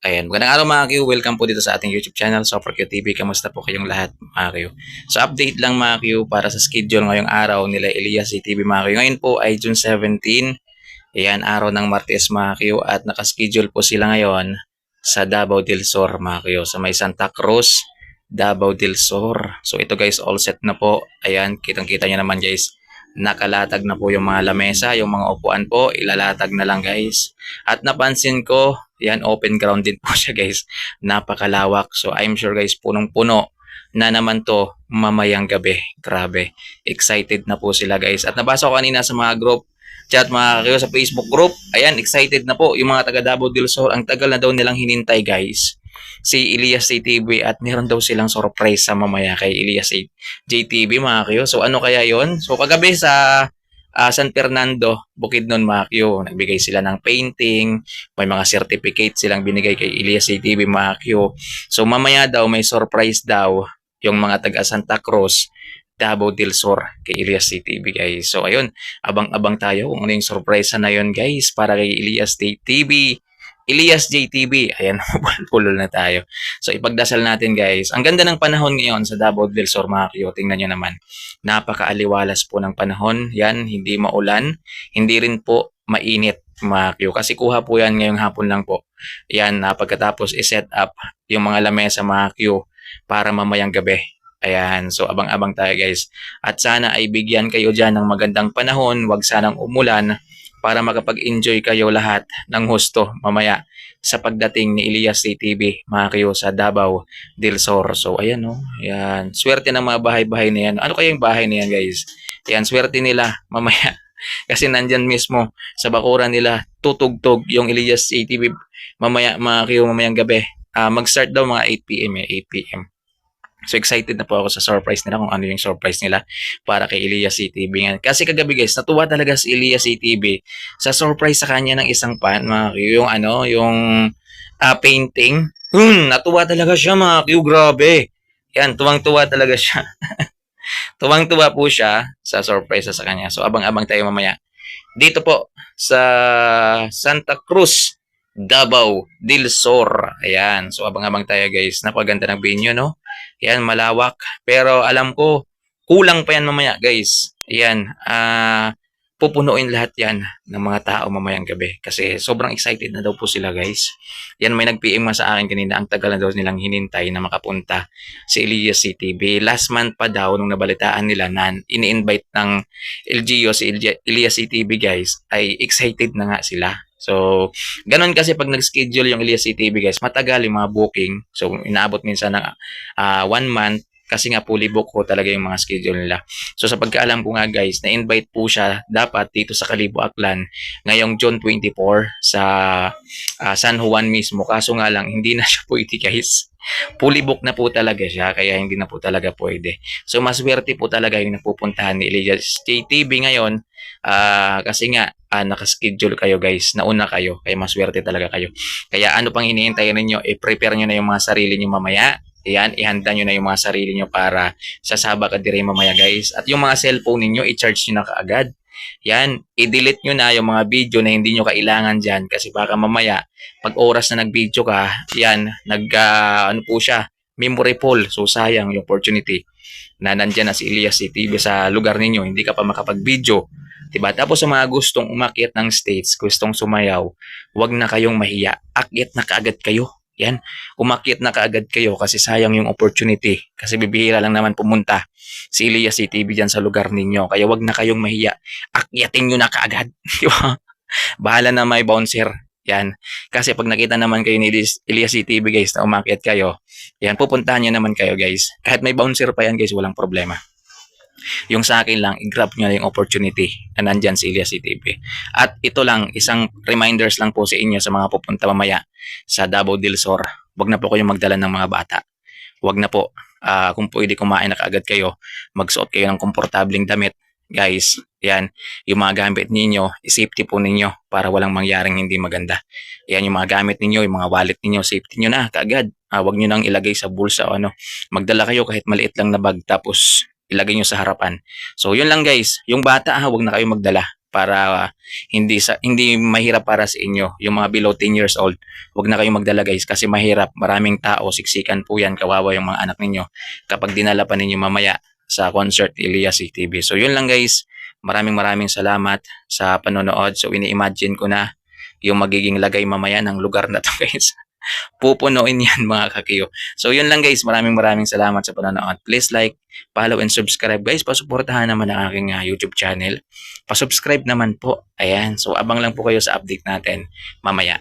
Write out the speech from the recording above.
Ayan, magandang araw mga Q. Welcome po dito sa ating YouTube channel, Super Q TV. Kamusta po kayong lahat mga Q? So update lang mga Q para sa schedule ngayong araw nila Elias TV mga Q. Ngayon po ay June 17. Ayan, araw ng Martes mga Q. At nakaschedule po sila ngayon sa Davao del Sur mga Q. Sa may Santa Cruz, Davao del Sur. So ito guys, all set na po. Ayan, kitang-kita nyo naman guys. Nakalatag na po yung mga lamesa, yung mga upuan po, ilalatag na lang guys. At napansin ko, yan, open ground din po siya guys. Napakalawak. So I'm sure guys, punong-puno na naman to mamayang gabi. Grabe. Excited na po sila guys. At nabasa ko kanina sa mga group, chat mga kayo sa Facebook group. Ayan, excited na po yung mga taga Davao del Sur. Ang tagal na daw nilang hinintay guys. Si Elias JTV at meron daw silang surprise sa mamaya kay Elias JTV mga kayo. So ano kaya yon? So kagabi sa ah, San Fernando, Bukidnon mga kayo, nagbigay sila ng painting, may mga certificate silang binigay kay Elias JTV mga kayo. So mamaya daw may surprise daw yung mga taga Santa Cruz, Davao del Sur kay Elias JTV guys. So ayun, abang-abang tayo kung ano yung surprise na yun guys para kay Elias JTV. Elias JTV. Ayan, pulol na tayo. So ipagdasal natin guys. Ang ganda ng panahon ngayon sa Davao del Sur mga kayo. Tingnan nyo naman. Napakaaliwalas po ng panahon. Yan, hindi maulan. Hindi rin po mainit mga kayo. Kasi kuha po yan ngayong hapon lang po. Yan, pagkatapos i-set up yung mga lamesa mga kayo para mamayang gabi. Ayan, so abang-abang tayo guys. At sana ay bigyan kayo dyan ng magandang panahon, wag sanang umulan para makapag-enjoy kayo lahat ng husto mamaya sa pagdating ni Elias CTV, mga kayo sa Davao del Sur. So ayan no, ayan. Swerte ng mga bahay-bahay na yan. Ano kaya yung bahay na yan guys? Ayan, swerte nila mamaya. Kasi nandyan mismo sa bakuran nila tutugtog yung Elias CTV mamaya mga kayo mamayang gabi. Ah, mag-start daw mga 8 p.m. eh, 8 p.m. So excited na po ako sa surprise nila kung ano yung surprise nila para kay Elias CTV. Kasi kagabi guys, natuwa talaga si Elias CTV sa surprise sa kanya ng isang pan, mga Q, yung ano, yung ah, painting. Hmm, natuwa talaga siya mga Q, grabe. Yan, tuwang-tuwa talaga siya. tuwang-tuwa po siya sa surprise sa kanya. So abang-abang tayo mamaya. Dito po sa Santa Cruz, Davao del Sur. Ayan. So abang-abang tayo guys. Napaganda ng venue, no? Yan, malawak. Pero alam ko, kulang pa yan mamaya, guys. Yan, ah, pupunuin lahat yan ng mga tao mamayang gabi. Kasi sobrang excited na daw po sila, guys. Yan, may nag-PM nga sa akin kanina, ang tagal na daw nilang hinintay na makapunta si Elias CTV. Last month pa daw, nung nabalitaan nila na ini-invite ng LGO si Elia- Elias CTV, guys, ay excited na nga sila. So, ganun kasi pag nag-schedule yung Elias CTV guys, matagal yung mga booking. So, inaabot minsan ng ah, one month kasi nga fully book ko talaga yung mga schedule nila. So, sa pagkaalam ko nga guys, na-invite po siya dapat dito sa Kalibo Aklan ngayong June 24 sa ah, San Juan mismo. Kaso nga lang, hindi na siya pwede guys. Fully book na po talaga siya, kaya hindi na po talaga pwede. So, maswerte po talaga yung napupuntahan ni Elias JTV ngayon Ah, kasi nga ah, naka-schedule kayo guys, nauna kayo, kaya maswerte talaga kayo. Kaya ano pang iniintay ninyo, i-prepare nyo na yung mga sarili nyo mamaya. Yan, ihanda nyo na yung mga sarili nyo para sasaba ka dire mamaya guys. At yung mga cellphone ninyo, i-charge nyo na kaagad. Yan, i-delete nyo na yung mga video na hindi nyo kailangan dyan kasi baka mamaya, pag oras na nag-video ka, yan, nag, ah, ano po siya, memory full. So sayang yung opportunity na nandyan na si Elias CTV sa lugar ninyo, hindi ka pa makapag-video. Diba? Tapos sa mga gustong umakyat ng states, gustong sumayaw, wag na kayong mahiya. Akyat na kaagad kayo. Yan. Umakyat na kaagad kayo kasi sayang yung opportunity. Kasi bibihira lang naman pumunta si Elias CTV dyan sa lugar ninyo. Kaya wag na kayong mahiya. Akyatin nyo na kaagad. Di ba? Bahala na may bouncer. Yan. Kasi pag nakita naman kayo ni Elias CTV guys na umakyat kayo, yan, pupuntahan nyo naman kayo guys. Kahit may bouncer pa yan guys, walang problema. Yung sa akin lang, i-grab nyo yung opportunity na nandyan si Elias CTV. At ito lang, isang reminders lang po sa inyo sa mga pupunta mamaya sa Davao del Sur. Huwag na po kayong magdala ng mga bata. Huwag na po. Ah, kung pwede kumain na kaagad kayo, magsuot kayo ng komportabling damit. Guys, yan, yung mga gamit ninyo, i-safety po ninyo para walang mangyaring hindi maganda. Yan yung mga gamit ninyo, yung mga wallet ninyo, safety nyo na kaagad. Ah, huwag nyo nang ilagay sa bulsa o ano. Magdala kayo kahit maliit lang na bag tapos ilagay nyo sa harapan. So, yun lang guys. Yung bata ha, huwag na kayo magdala. para hindi sa hindi mahirap para sa inyo yung mga below 10 years old wag na kayong magdala guys kasi mahirap maraming tao siksikan po yan kawawa yung mga anak ninyo kapag dinala pa ninyo mamaya sa concert Elias TV so yun lang guys maraming maraming salamat sa panonood so ini-imagine ko na yung magiging lagay mamaya ng lugar na to guys pupunuin yan mga kakiyo so yun lang guys maraming maraming salamat sa panonood please like follow and subscribe guys pasuportahan naman ang aking ah, YouTube channel pasubscribe naman po. Ayan. So, abang lang po kayo sa update natin mamaya.